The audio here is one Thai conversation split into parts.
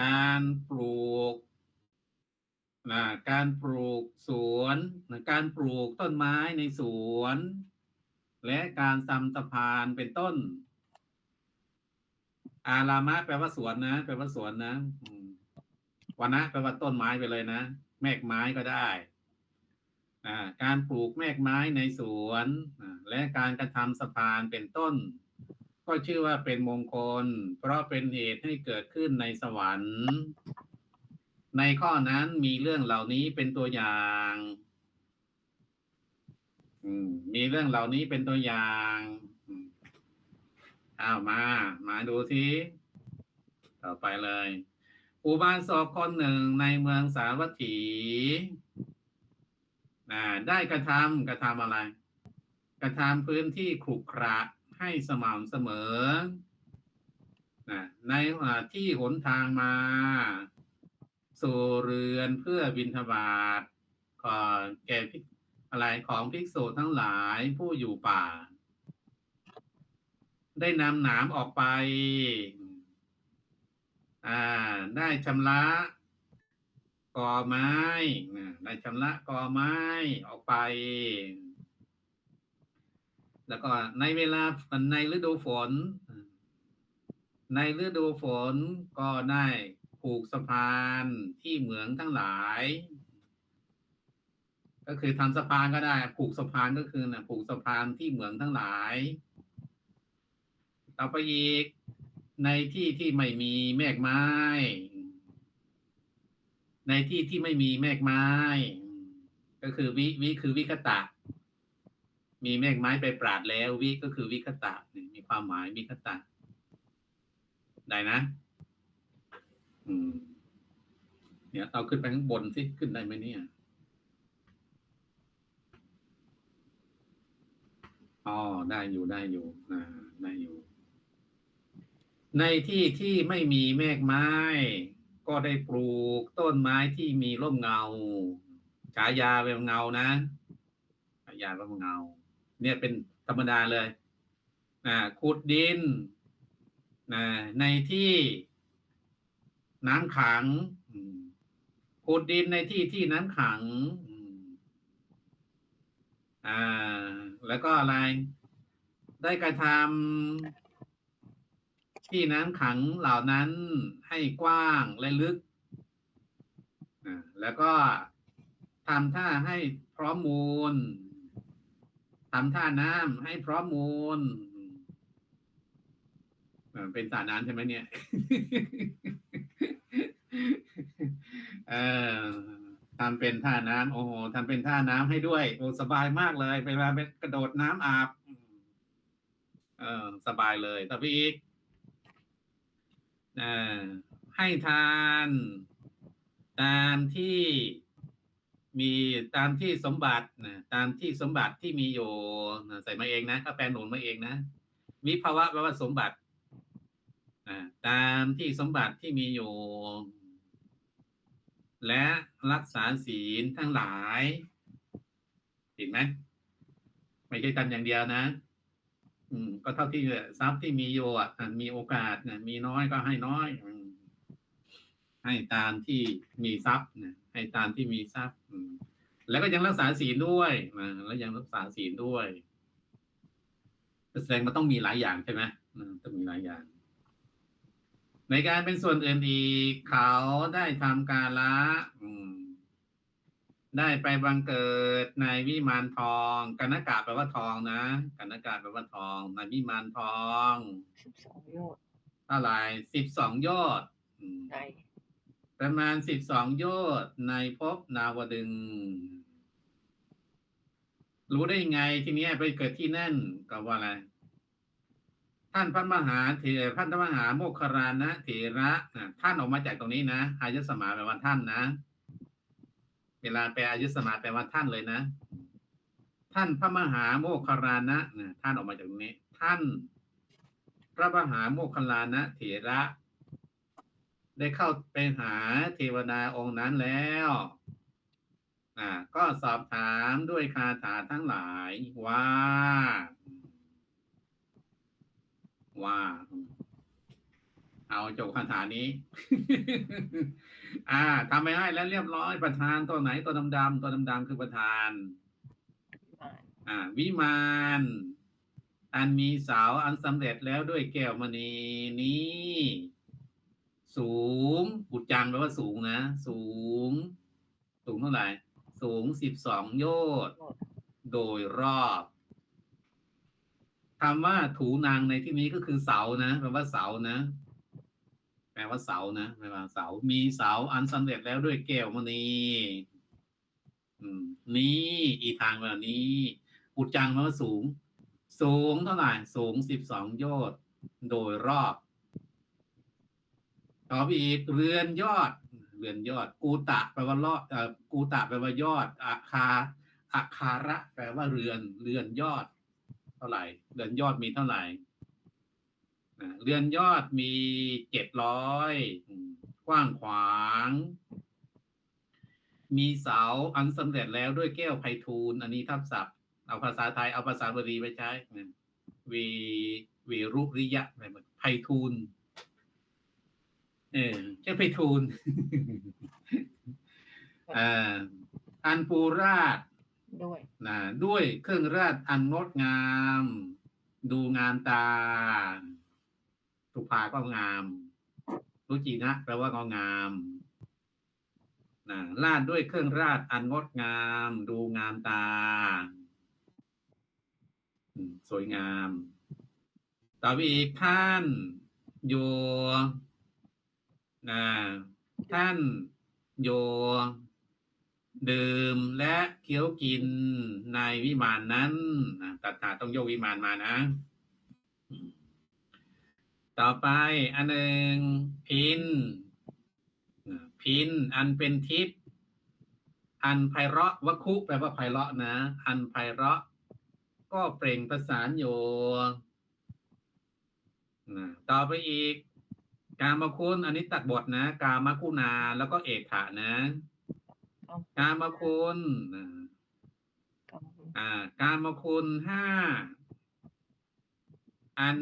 การปลูกนะการปลูกสวนนะการปลูกต้นไม้ในสวน และการทำสะพานเป็นต้น อารามะแปลว่าสวนนะแปลว่าสวนนะวันนะแปลว่าต้นไม้ไปเลยนะแมกไม้ก็ได้การปลูกแมกไม้ในสวน และการกระทำสะพานเป็นต้น ก็ชื่อว่าเป็นมงคล เพราะเป็นเหตุให้เกิดขึ้นในสวรรค์ ในข้อนั้นมีเรื่องเหล่านี้เป็นตัวอย่างมีเรื่องเหล่านี้เป็นตัวอย่างอ้าวมา มาดูทีต่อไปเลย อุบาสกคนหนึ่งในเมืองสาวัตถีอ่าได้กระทำกระทำอะไร กระทำพื้นที่ขรุขระ ให้สม่ำเสมอนะในที่หนทางมา สู่เรือนเพื่อบินทบาทก่อนแก่ภิอะไรของภิกษุทั้งหลายผู้อยู่ป่า ได้นำหนามออกไป อ่า ได้ชำระกอไม้นะได้ชำระกอไม้ออกไป แล้วก็ในเวลาในฤดูฝน ในฤดูฝนก็ได้ผูกสะพานที่เหมืองทั้งหลาย ก็คือทำสะพานก็ได้ ผูกสะพานก็คือนะผูกสะพานที่เหมืองทั้งหลาย ต่อไปอีกในที่ที่ไม่มีแมกไม้ ในที่ที่ไม่มีแมกไม้ ก็คือวิวิคือวิคตะ มีแมกไม้ไปปราดแล้ว วิก็คือวิคตะมีความหมายวิคตะ ได้นะ อืม เนี่ยเอาขึ้นไปข้างบนสิขึ้นได้ไหมเนี่ยอ๋อได้อยู่ได้อยู่อ่าได้อยู่ ในที่ที่ไม่มีแมกไม้ ก็ได้ปลูกต้นไม้ที่มีร่มเงาฉายาเป็นเงานะฉายาเป็นเงา เนี่ยเป็นธรรมดาเลยอ่าขุดดินนะในที่น้ำขังขุดดินในที่ที่น้ำขังอ่า แล้วก็อะไร ได้กระทำที่น้ำขังเหล่านั้นให้กว้างและลึกอ่าแล้วก็ทำท่าให้พร้อมมูลำท่าน้ำให้พร้อมมูล เป็นสระน้ำใช่ไหมเนี่ยเออทำเป็นท่าน้ำโอ้โหทำเป็นท่าน้ำให้ด้วย โอ้สบายมากเลยเวลาไปกระโดดน้ำอาบ เออ สบายเลยต่อไปอีกเออให้ทาน ตามที่ มีตามที่สมบัตินะตามที่สมบัติที่มีอยู่นะใส่มาเองนะก็แปลหนุนมาเองนะวิภาวะแปลว่าสมบัติอ่าตามที่สมบัติที่มีอยู่ และรักษาศีลทั้งหลายเห็นไหมไม่ใช่ทำอย่างเดียวนะ อืม ก็เท่าที่ทรัพย์ที่มีอยู่อะมีโอกาสนะมีน้อยก็ให้น้อย ให้ตามที่มีทรัพย์นะให้ตามที่มีทรัพย์อืมแล้วก็ยังรักษาศีลด้วยนะแล้วยังรักษาศีลด้วยแสดงมันต้องมีหลายอย่างใช่ไหมอืมต้องมีหลายอย่าง ในการเป็นส่วนอื่นอีกเขาได้ทำการละอืมได้ไปบังเกิดในวิมานทองกันนากาแปลว่าทองนะกันนากาแปลว่าทอง ในวิมานทองสิบสองโยชน์เท่าไหร่สิบสองยอดอืมใน ประมาณสิบสองโยชน์ในภพนาวดึง รู้ได้ยังไงทีนี้ไปเกิดที่นั่นก็ว่าอะไร ท่านพระมหาเถรท่านพระมหาโมคคารานะเถระท่านออกมาจากตรงนี้นะอายุสมาแปลว่าท่านนะเวลาแปลอายุสมาแปลว่าท่านเลยนะ ท่านพระมหาโมคคารานะท่านออกมาจากตรงนี้ ท่าน พระมหาโมคคารลานะเถระ ได้เข้าไปหาเทวดาองค์นั้นแล้วอ่าก็สอบถามด้วยคาถาทั้งหลายว่า ว่า เอาจบคาถานี้ อ่าทำไปให้แล้วเรียบร้อยประธานตัวไหนตัวดำๆตัวดำๆคือประธาน อ่าอ่าวิมานอันมีเสาอันสำเร็จแล้วด้วยแก้วมณีนี้ สูงบุจจังแปลว่าสูงนะ สูง สูงเท่าไหร่ สูงสิบสองโยชน์โดยรอบคำว่าถูนางในที่นี้ก็คือเสานะแปลว่าเสานะ แปลว่าเสานะแปลว่าเสา มีเสาอันสำเร็จแล้วด้วยแก้วมณีอืมนี่อีทางแบบนี้อุจจังแปลว่าสูง สูงเท่าไหร่ สูงสิบสองโยชน์โดยรอบ ต่อไปอีกเรือนยอด เรือนยอด กูตะแปลว่ารอดเอ่อกูตะแปลว่ายอดอาคาอาคาระ แปลว่าเรือน เรือนยอด เท่าไหร่ เรือนยอดมีเท่าไหร่เรือนยอดมีเจ็ดร้อยกว้างขวาง มีเสาอันสำเร็จแล้วด้วยแก้วไพฑูรย์อันนี้ทับศัพท์ เอาภาษาไทยเอาภาษาบาลีไปใช้วีวีรุริยะไรแบบไพฑูรย์ เออแค่ไพฑูรย์อ่าอันปูราดด้วยนะด้วยเครื่องราชอันงดงาม ดูงามตาสุภาก็งามรุจินะแปลว่าก็งามนะราดด้วยเครื่องราชอันงดงาม ดูงามตาอืมสวยงามต่อไปอีกท่าน อยู่ นะท่านอยู่ดื่มและเคี้ยวกินในวิมานนั้นตัดขาต้องโยกวิมานมานะ ต่อไปอันหนึ่งพินพินอันเป็นทิพย์อันไพเราะวัคุแปลว่าไพเราะนะ อันไพเราะ ก็เปล่งประสานอยู่นะต่อไปอีก กามคุณอันนี้ตัดบทนะ กามคุณาแล้วก็เอกถะนะเอากามคุณอ่ากำมืออ่ากามคุณห้าอัน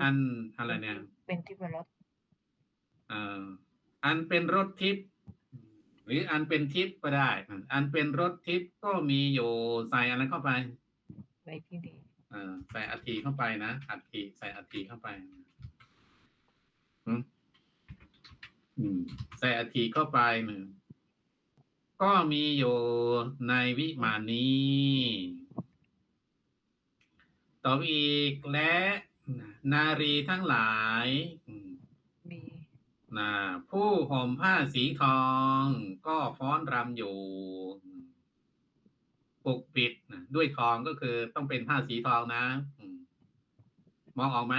อันอะไรเนี่ย เป็นที่เป็นรถเอ่ออันเป็นรถทิพย์หรืออันเป็นทิพย์ก็ได้ อันเป็นรถทิพย์ก็มีอยู่ใส่อะไรเข้าไปในที่ดีเอ่อใส่อัฐิเข้าไปนะอัฐิใส่อัฐิเข้าไปอืมอืม ใส่อัฐิเข้าไปหนึ่งก็มีอยู่ในวิมานนี้ต่อไปอีกและนารีทั้งหลายอืมมีนะผู้ห่มผ้าสีทองก็ฟ้อนรำอยู่ปกปิดนะด้วยทองก็คือต้องเป็นผ้าสีทองนะอืมมองออกไหม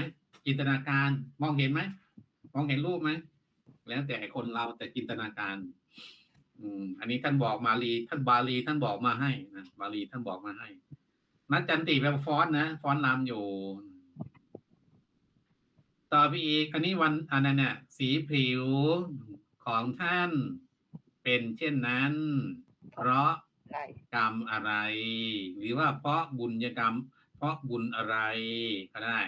จินตนาการ มองเห็นไหมมองเห็นรูปไหม แล้วแต่คนเราแต่จินตนาการ อืม อันนี้ท่านบอกมาลีท่านบาลีท่านบอกมาให้นะบาลีท่านบอกมาให้ นัดจันติแปลว่าฟ้อนนะฟ้อนรำอยู่ ต่อไปอีกอันนี้วันอันนั้นเนี่ยสีผิวของท่านเป็นเช่นนั้น เพราะไหลกรรมอะไร หรือว่าเพราะบุญกรรม เพราะบุญอะไรก็ได้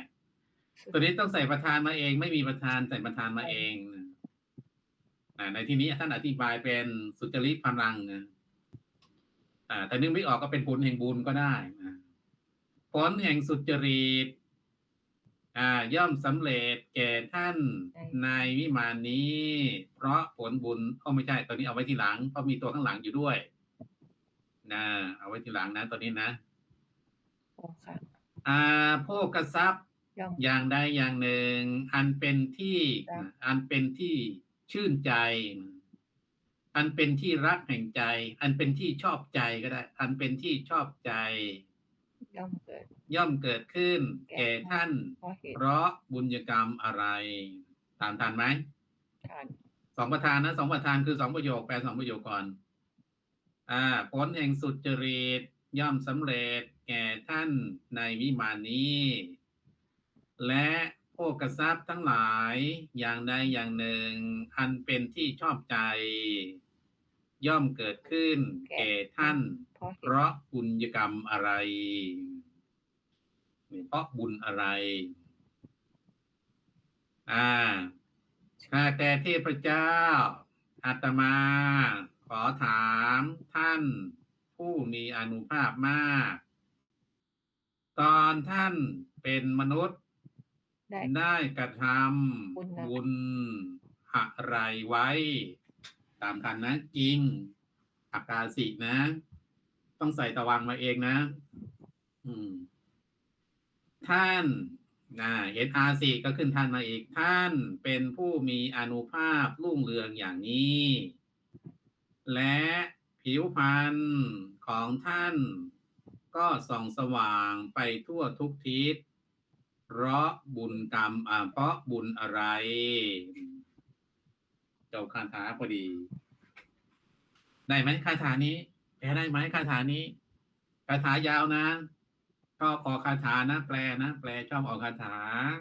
สุดตัวนี้ต้องใส่ประธานมาเอง ไม่มีประธานใส่ประธานมาเองนะอ่า ในที่นี้ท่านอธิบายเป็นสุจริตพลังนะอ่าแต่นึกไม่ออกก็เป็นผลแห่งบุญก็ได้นะผลแห่งสุจริตอ่าย่อมสำเร็จแก่ท่านในวิมานนี้ เพราะผลบุญก็ไม่ใช่ตอนนี้เอาไว้ทีหลังเพราะมีตัวข้างหลังอยู่ด้วยนะเอาไว้ทีหลังนะตอนนี้นะโอ้ค่ะอ่าโภกทรัพย์ย่อมอย่างใดอย่างหนึ่ง อันเป็นที่ครับอันเป็นที่ ชื่นใจ อันเป็นที่รักแห่งใจ อันเป็นที่ชอบใจก็ได้ อันเป็นที่ชอบใจ ย่อมเกิด ย่อมเกิดขึ้น แก่ท่าน เพราะเหตุเพราะบุญกรรมอะไรตามทันไหมทานสองประธานนะสองประธานคือสองประโยคแปลสองประโยคก่อน อ่า ผลแห่งสุจริตย่อมสำเร็จแก่ท่านในวิมานนี้ และ โภกทรัพย์ทั้งหลายอย่างใดอย่างหนึ่ง อันเป็นที่ชอบใจ ย่อมเกิดขึ้น แก่ท่าน เพราะเหเพตุราะบุญกรรมอะไร เพราะบุญอะไร อ่าข้าแต่เทพเจ้า อาตมา ขอถามท่าน ผู้มีอานุภาพมาก ตอนท่านเป็นมนุษย์ ได้ ได้กระทบุญนะำบุญอะไรไว้ ตามกันนะจริงอากาสินะ ต้องใส่ตะวังมาเองนะ อืม ท่านนะเห็นอาสีก็ขึ้นท่านมาอีก ท่านเป็นผู้มีอานุภาพรุ่งเรืองอย่างนี้ และผิวพรรณของท่าน ก็ส่องสว่างไปทั่วทุกทิศ เพราะบุญกรรมอ่าเพราะบุญอะไร เจ้าคาถาพอดี ได้ไหมคาถานี้แปลได้ไหมคาถานี้คาถายาวนะชอบออกคาถานะแปลนะแปลชอบออกคาถา